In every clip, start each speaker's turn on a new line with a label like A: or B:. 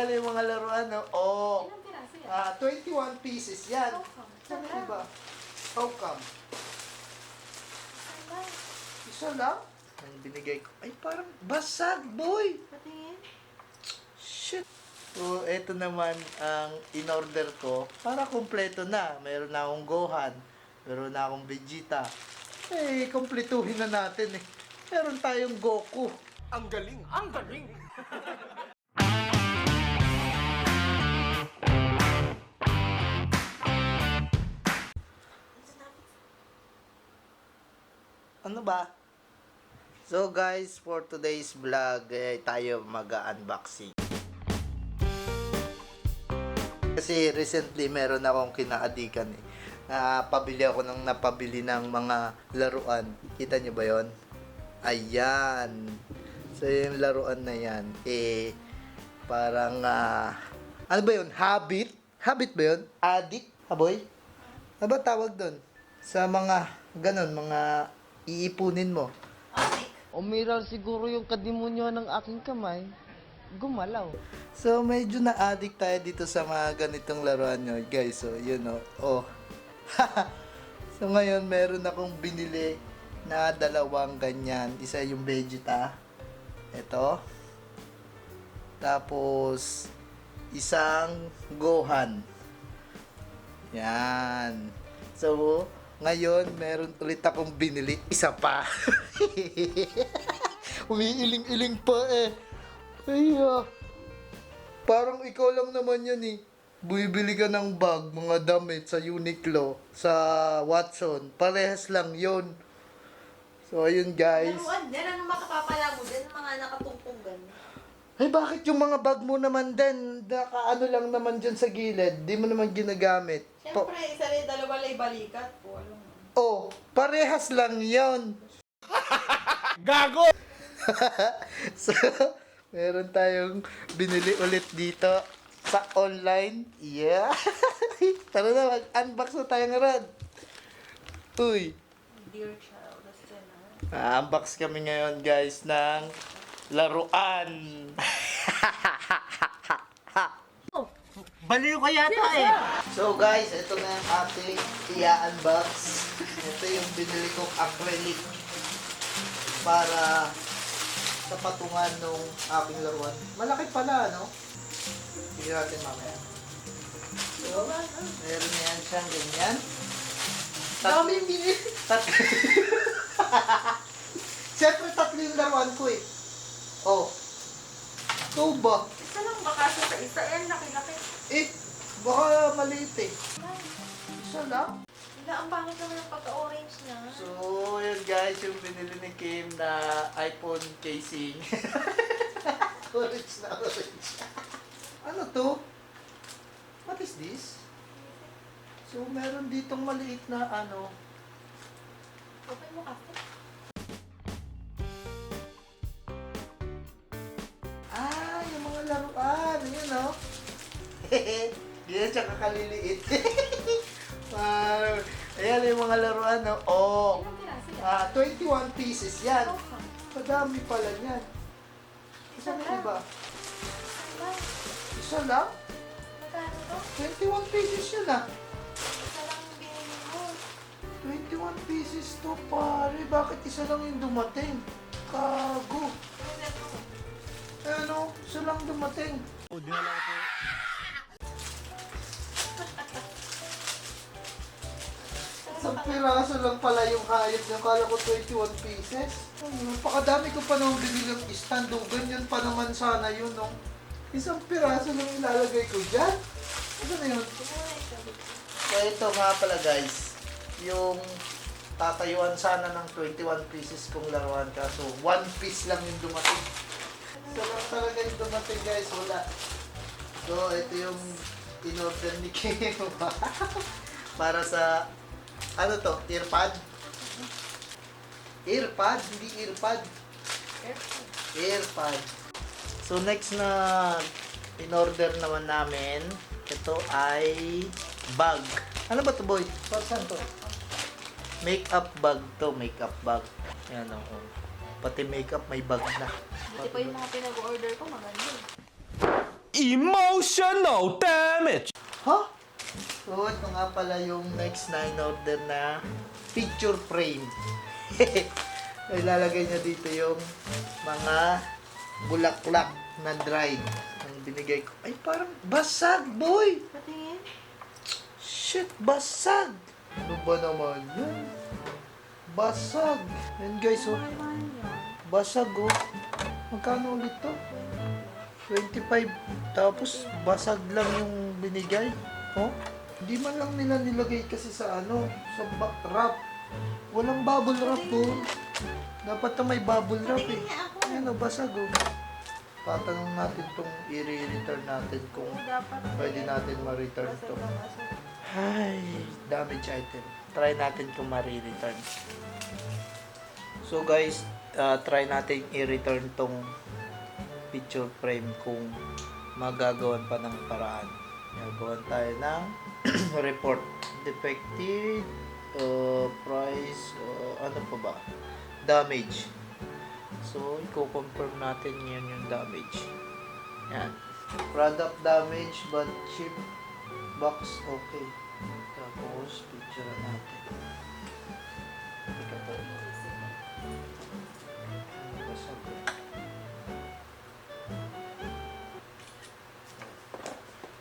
A: Ayan yung mga laruan, no? Oh,
B: Ilang piraso yan?
A: ah 21 pieces yan.
B: How come?
A: Ano ba? How come?
B: Ba?
A: Isa lang? Ang binigay ko. Ay, parang basag, boy!
B: Patingin.
A: Shit! So, eto naman ang in-order ko. Para kompleto na. Meron na akong Gohan. Meron na akong Vegeta. Eh, kompletuhin na natin eh. Meron tayong Goku.
C: Ang galing! Ang galing!
A: Ano ba? So guys, for today's vlog, eh, tayo mag-unboxing. Kasi recently meron akong kinaadikan eh. Napabili ako ng napabili ng mga laruan. Kita nyo ba yon? Ayan. So yung laruan na yan, eh, parang, ah, ano ba yun? Habit? Habit ba yun? Addict? Aboy? Ano ba tawag doon? Sa mga, ganun, mga iipunin mo.
D: Umiral siguro yung kadimonyo ng aking kamay. Gumalaw.
A: So, medyo na-addict tayo dito sa mga ganitong laruan nyo, guys. So, yun o. Oh. so, ngayon, meron akong binili na dalawang ganyan. Isa yung Vegeta. Ito. Tapos, isang Gohan. Yan. So, ngayon, meron ulit akong binili. Isa pa. Umiiling-iling pa eh. Ay. Parang ikaw lang naman yan eh. Bumibili ka ng bag, mga damit sa Uniqlo, sa Watson. Parehas lang yon. So, ayun guys.
B: Laruan din. Ano makapapala mo din? Mga nakatungtungan.
A: Ay, bakit yung mga bag mo naman din? Nakaano lang naman dyan sa gilid. Di mo naman ginagamit. Pa-
B: Siyempre, isa rin dalawa lang balikat po. Alam mo.
A: oh, parehas lang yon.
C: Gago!
A: so, meron tayong binili ulit dito sa online. Yeah. Tara na, mag-unbox na tayo ng rad. Uy.
B: Dear child, that's the na.
A: unbox kami ngayon guys ng laruan.
D: Baliw ka yata eh.
A: so guys, ito na ang ating i-unbox. Ito yung binili kong acrylic para sa patungan nung aking laruan. Malaki pala, no? Tignan natin mamaya. So, meron yan siyang ganyan. Dami binili. Tatlo. Siyempre, tatlo yung laruan ko eh. Oh. Ito ba?
B: Isa lang ba kasi sa isa? Eh, laki-laki.
A: Eh, baka maliit eh. Isa lang.
B: Wala, ang pangit naman yung pagka-orange na.
A: So, yun guys, yung binili ni Kim na iPhone casing. orange na orange. ano to? What is this? So, meron ditong maliit na ano.
B: Open mo kasi.
A: Yan siya kakaliliit. Ah, Ayan yung mga laruan, no? Oh, ah 21 pieces yan. Madami pala yan. Isa
B: lang.
A: iba?
B: Saan ba?
A: Isa lang?
B: Magkano to?
A: 21 pieces yun ah.
B: Isa lang yung binili mo.
A: 21 pieces to pare. Bakit isa lang yung dumating? Kago.
B: Ano?
A: Ano? Isa lang dumating. Isang piraso lang pala yung hayop niya. Kala ko 21 pieces. Ay, napakadami ko pa nang binilang stand. Oh, ganyan pa naman sana yun, no? Isang piraso lang ilalagay ko dyan. Ano na yun? So, ito nga pala guys. Yung tatayuan sana ng 21 pieces kung laruan ka. So, one piece lang yung dumating. So, lang talaga yung dumating guys. Wala. So, ito yung in-order ni Kim. Para sa, ano to, earpad? Earpad, hindi earpad. Earpad. So, next na in-order naman namin, ito ay bag. Ano ba to boy? Para saan to? Makeup bag to, makeup bag. Yan o. Oh. Pati makeup may bag na.
B: Buti pa yung mga pinag-order ko, maganda.
C: Emotional damage!
A: Ha? So, ito nga pala yung next na in-order na picture frame. so, ilalagay niya dito yung mga bulaklak na dried. Ang binigay ko. Ay, parang basag, boy!
B: Patingin.
A: Shit, basag! Ano ba naman yun? Basag! Yan guys, oh. Basag, oh. Magkano ulit to? 25. Tapos, basag lang yung binigay. Oh. Hindi man lang nila nilagay kasi sa ano, sa ba- wrap. Walang bubble wrap, oh. Dapat na may bubble wrap, eh. Ayan, oh, basag, oh. Tatanong natin tong i-return natin kung
B: Dapat.
A: pwede natin ma-return to. Ay, damage item. Try natin kung ma-return. So guys, uh, try natin i-return tong picture frame kung magagawan pa ng paraan. Gagawan tayo ng report. Defective, uh, price, uh, ano pa ba? Damage. So, i-confirm natin yan yung damage. Yan. Product damage but chip box okay. Tapos, picture natin.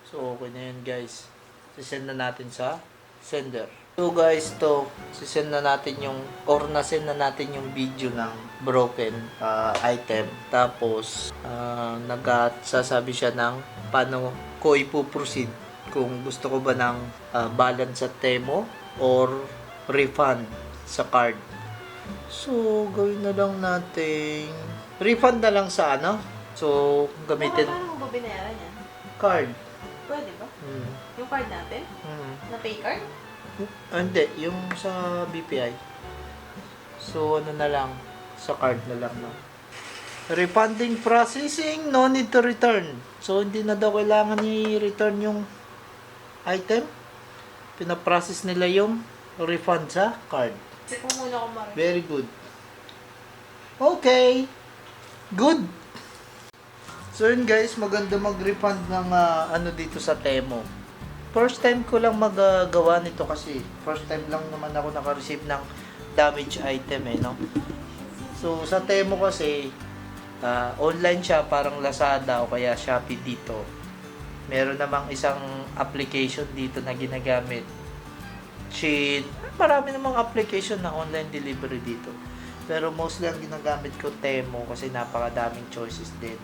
A: So, okay na yun guys. Sisend na natin sa sender. So guys, to sisend na natin yung or na-send na natin yung video ng broken ah, item. Tapos uh, nagsasabi siya ng paano ko ipo-proceed kung gusto ko ba ng ah, balance sa Temo or refund sa card. So, gawin na lang natin refund na lang sa ano. So, gamitin
B: Paano mo ba binayaran yan?
A: card.
B: Pwede ba?
A: Hmm.
B: Yung card natin?
A: Hmm.
B: Na pay card?
A: Ah, hindi, yung sa BPI. So, ano na lang, sa card na lang, no? Refunding processing, no need to return. So, hindi na daw kailangan i-return yung item. Pinaprocess nila yung refund sa card.
B: Check mo muna mara.
A: Very good. Okay. Good. So yun guys, maganda mag-refund ng ah, ano dito sa Temo. First time ko lang magagawa nito kasi first time lang naman ako naka-receive ng damage item eh, no? So sa Temo kasi ah, online siya parang Lazada o kaya Shopee dito. Meron namang isang application dito na ginagamit. Chin, marami namang application na online delivery dito. Pero mostly ang ginagamit ko Temo kasi napakadaming choices din.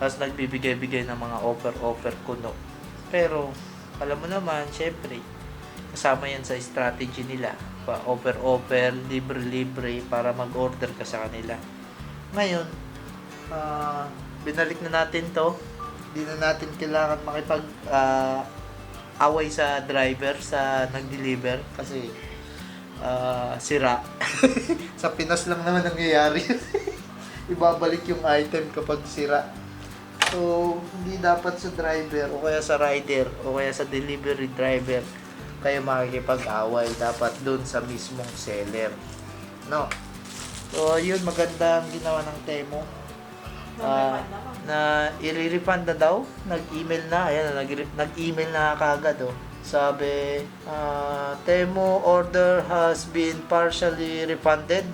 A: Tapos nagbibigay-bigay ng mga offer-offer kuno. Pero, alam mo naman, syempre, kasama yan sa strategy nila. Pa offer-offer, libre-libre para mag-order ka sa kanila. Ngayon, ah, binalik na natin to. Hindi na natin kailangan makipag ah, away sa driver sa nag-deliver kasi ah, sira. sa Pinas lang naman nangyayari. Ibabalik yung item kapag sira. So, hindi dapat sa driver o kaya sa rider o kaya sa delivery driver kayo makikipag-away. Dapat dun sa mismong seller. No? So, yun, maganda ang ginawa ng Temo. Ah,
B: Mag-refund ako.
A: na i-refund na daw. Nag-email na. Ayan, nag- nag-email na kagad, oh. Sabi, ah, Temo order has been partially refunded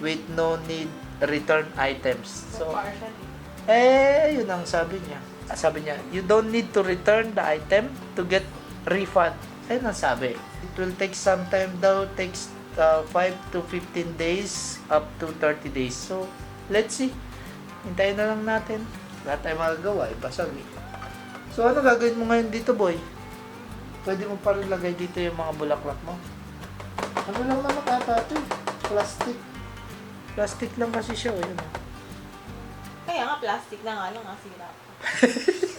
A: with no need return items.
B: So,
A: So,
B: partially.
A: Eh, yun ang sabi niya. Ah, Sabi niya, you don't need to return the item to get refund. Ayun ang sabi. It will take some time daw, takes uh, 5 to 15 days, up to 30 days. So, let's see. Hintayin na lang natin. Wala tayong magagawa, eh, basag eh. So, ano gagawin mo ngayon dito, boy? Pwede mo pa rin lagay dito yung mga bulaklak mo. Ano lang naman ata ito eh. Plastic. Plastic lang kasi siya, eh.
B: Kaya nga, plastic na nga lang ang sira.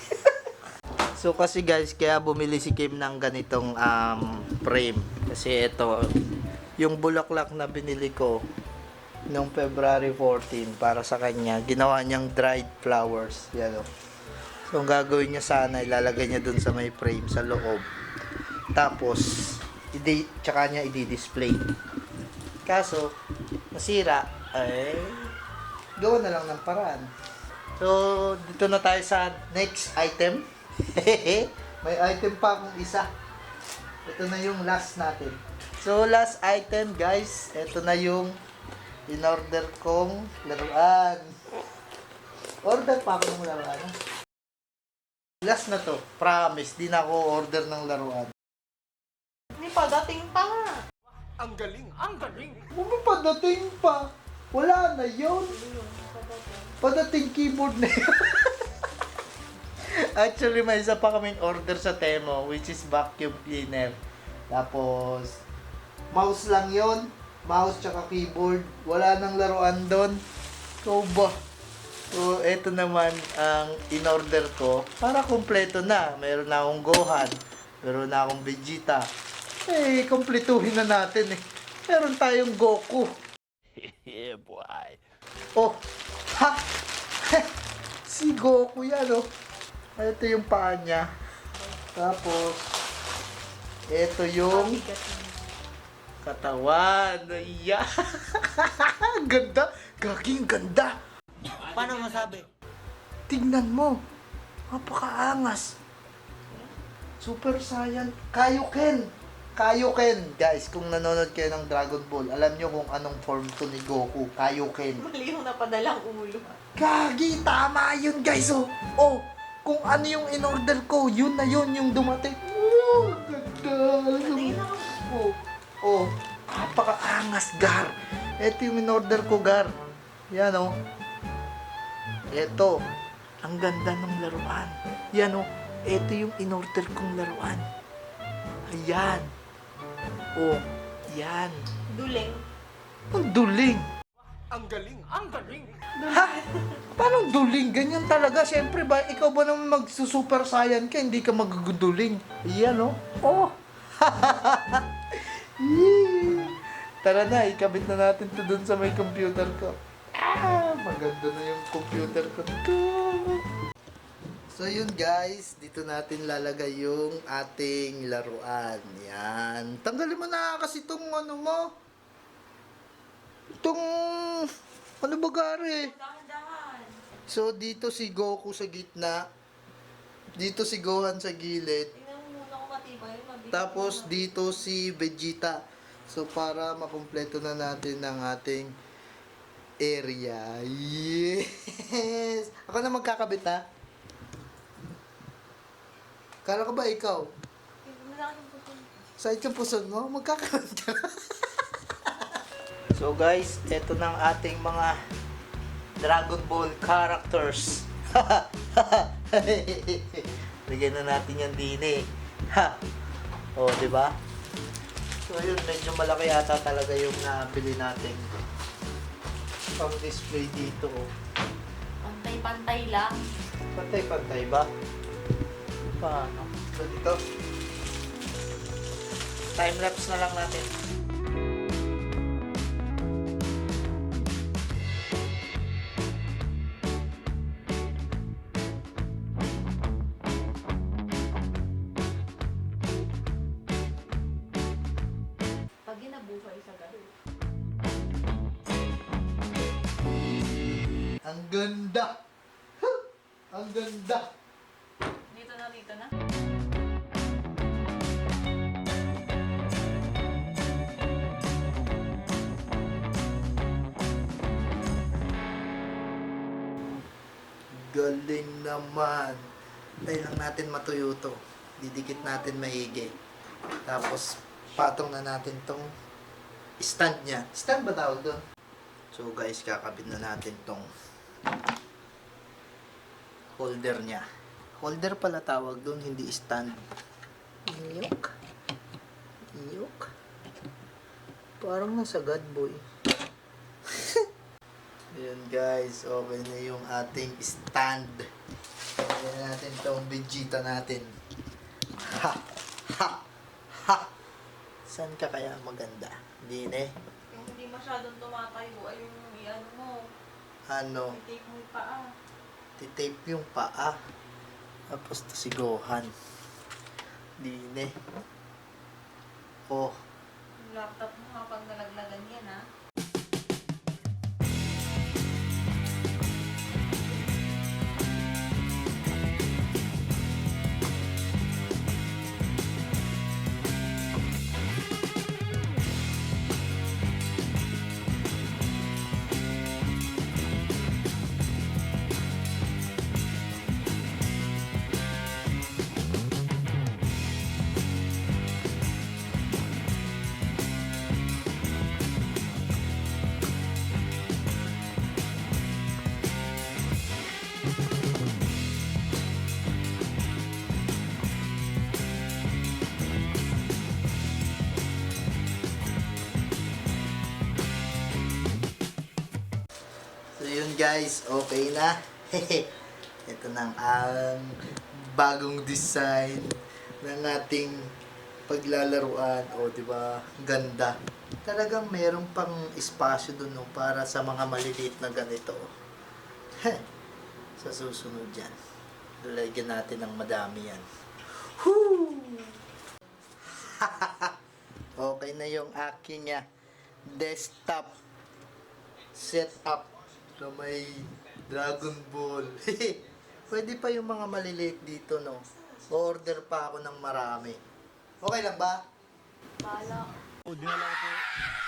A: So kasi guys, kaya bumili si Kim ng ganitong um, frame. Kasi ito, yung bulaklak na binili ko noong February 14 para sa kanya, ginawa niyang dried flowers. Yan o. So ang gagawin niya sana, ilalagay niya dun sa may frame sa loob. Tapos, i tsaka niya i-display. Kaso, nasira, eh, gawa na lang ng paraan. So, dito na tayo sa next item. May item pa akong isa. Ito na yung last natin. So, last item guys. Ito na yung in-order kong laruan. Order pa ako ng laruan. Last na to. Promise, di na ako order ng laruan.
B: Hindi pa, dating pa nga.
C: Ang galing, ang galing.
A: Ano pa dating pa? Wala na yun. Padating keyboard na yun. Actually, may isa pa kaming order sa Temo, which is vacuum cleaner. Tapos, mouse lang yon Mouse tsaka keyboard. Wala nang laruan doon. So ba? So, eto naman ang in-order ko para kumpleto na. Meron na akong Gohan. Meron na akong Vegeta. Eh, kumpletuhin na natin eh. Meron tayong Goku.
C: Yeah, boy.
A: Oh, ha! si Goku yan, oh. Ito yung paa niya. Tapos, ito yung katawan. Yeah. ganda. Gaging ganda.
D: Paano masabi?
A: Tingnan mo. Napakaangas. Super Saiyan. Kaioken. Kaioken. Guys, kung nanonood kayo ng Dragon Ball, alam nyo kung anong form to ni Goku. Kaioken.
B: Mali yung napadalang ulo.
A: Gagi, tama yun guys, oh. Oh, kung ano yung in-order ko, yun na yun yung dumating. Oh, ganda.
B: Tingin ako.
A: Oh, oh, kapakaangas, Gar. Ito yung in-order ko, Gar. Yan, oh. Ito, ang ganda ng laruan. Yan, oh. Ito yung in-order kong laruan. Ayan. Oh, yan.
B: Duling.
A: Ang duling.
C: Ang galing, ang galing.
A: Ha? Paano duling? Ganyan talaga. Siyempre ba, ikaw ba naman magsusuper saiyan ka, hindi ka maguguduling. Yan, oh. Oh. Yee. Tara na, ikabit na natin to dun sa may computer ko. Ah, maganda na yung computer ko. So yun guys, dito natin lalagay yung ating laruan. Yan. Tanggalin mo na kasi itong ano mo. Itong ano ba gari? So, dito si Goku sa gitna. Dito si Gohan sa gilid. Tapos,
B: naman.
A: dito si Vegeta. So, para makumpleto na natin ang ating area. Yes! Ako na magkakabit, ha? Kala ko ba ikaw?
B: Na yung puso.
A: Mo, magkakabit ka so guys, eto na ang ating mga Dragon Ball characters. Bigyan na natin yan din eh. Ha! O, di ba? So yun, medyo malaki yata talaga yung nabili natin. Pang display dito. Oh.
B: Pantay-pantay lang.
A: Pantay-pantay ba? Paano? So dito. Time-lapse na lang natin. Galing naman. Tayo lang natin matuyo to. Didikit natin maigi. Tapos, patong na natin tong stand niya. Stand ba tawag doon? So guys, kakabit na natin tong holder niya. Holder pala tawag doon, hindi stand. Iyok. Iyok. Parang nasa God boy. Ayan guys, okay na yung ating stand. Ayan natin tong Vegeta natin. Ha! Ha! Ha! Saan ka kaya maganda? Hindi eh.
B: Yung hindi masyadong tumatayo ay yung iyan mo.
A: Ano?
B: I-take mo yung paa.
A: Titape yung paa. Tapos to si Gohan. Hindi eh. Oh,
B: Yung laptop mo kapag nalaglagan
A: guys, okay na. Ito na ang bagong design ng ating paglalaruan. O, di ba? Ganda. Talagang meron pang espasyo dun no, para sa mga maliliit na ganito. sa susunod yan. Lalagyan natin ng madami yan. Woo! okay na yung aking ah, desktop setup na may Dragon Ball. Pwede pa yung mga maliliit dito, no? Order pa ako ng marami. Okay lang ba?
B: Bala.
C: O, dinala ko po